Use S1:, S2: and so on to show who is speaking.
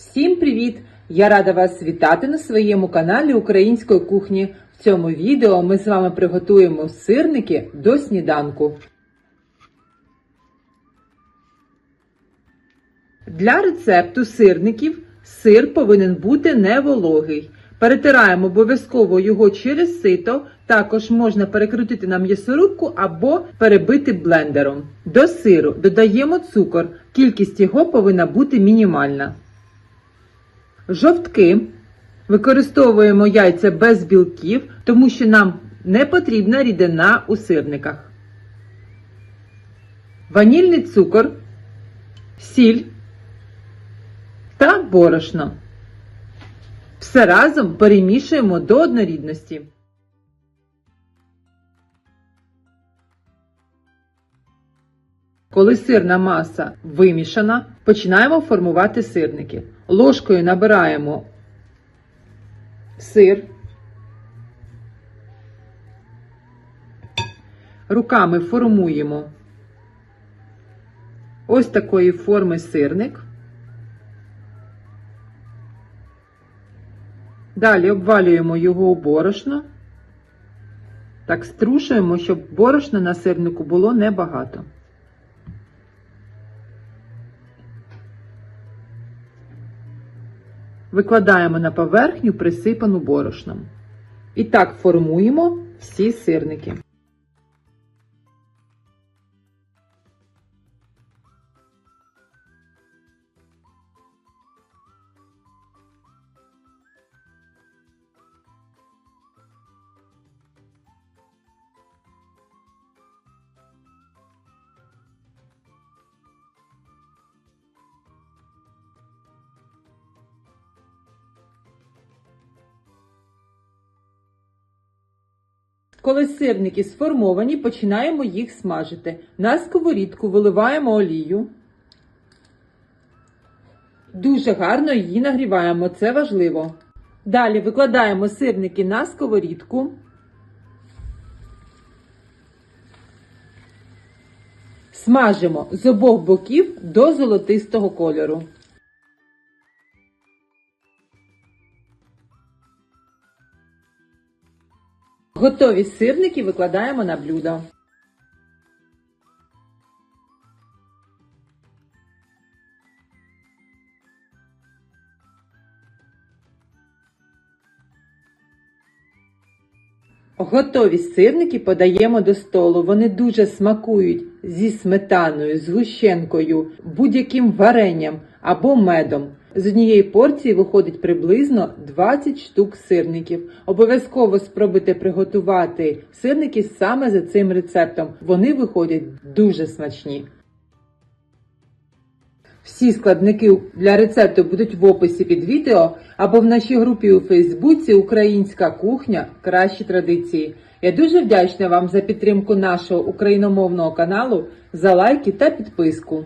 S1: Всім привіт! Я рада вас вітати на своєму каналі Української кухні. В цьому відео ми з вами приготуємо сирники до сніданку. Для рецепту сирників сир повинен бути не вологий. Перетираємо обов'язково його через сито. Також можна перекрутити на м'ясорубку або перебити блендером. До сиру додаємо цукор. Кількість його повинна бути мінімальна. Жовтки. Використовуємо яйця без білків, тому що нам не потрібна рідина у сирниках. Ванільний цукор, сіль та борошно. Все разом перемішуємо до однорідності. Коли сирна маса вимішана, починаємо формувати сирники. Ложкою набираємо сир. Руками формуємо ось такої форми сирник. Далі обвалюємо його у борошно. Так струшуємо, щоб борошна на сирнику було небагато. Викладаємо на поверхню присипану борошном. І так формуємо всі сирники. Коли сирники сформовані, починаємо їх смажити. На сковорідку виливаємо олію. Дуже гарно її нагріваємо, це важливо. Далі викладаємо сирники на сковорідку. Смажимо з обох боків до золотистого кольору. Готові сирники викладаємо на блюдо. Готові сирники подаємо до столу. Вони дуже смакують зі сметаною, з гущенкою, будь-яким варенням або медом. З однієї порції виходить приблизно 20 штук сирників. Обов'язково спробуйте приготувати сирники саме за цим рецептом. Вони виходять дуже смачні. Всі складники для рецепту будуть в описі під відео або в нашій групі у Фейсбуці Українська кухня Кращі традиції. Я дуже вдячна вам за підтримку нашого україномовного каналу, за лайки та підписку.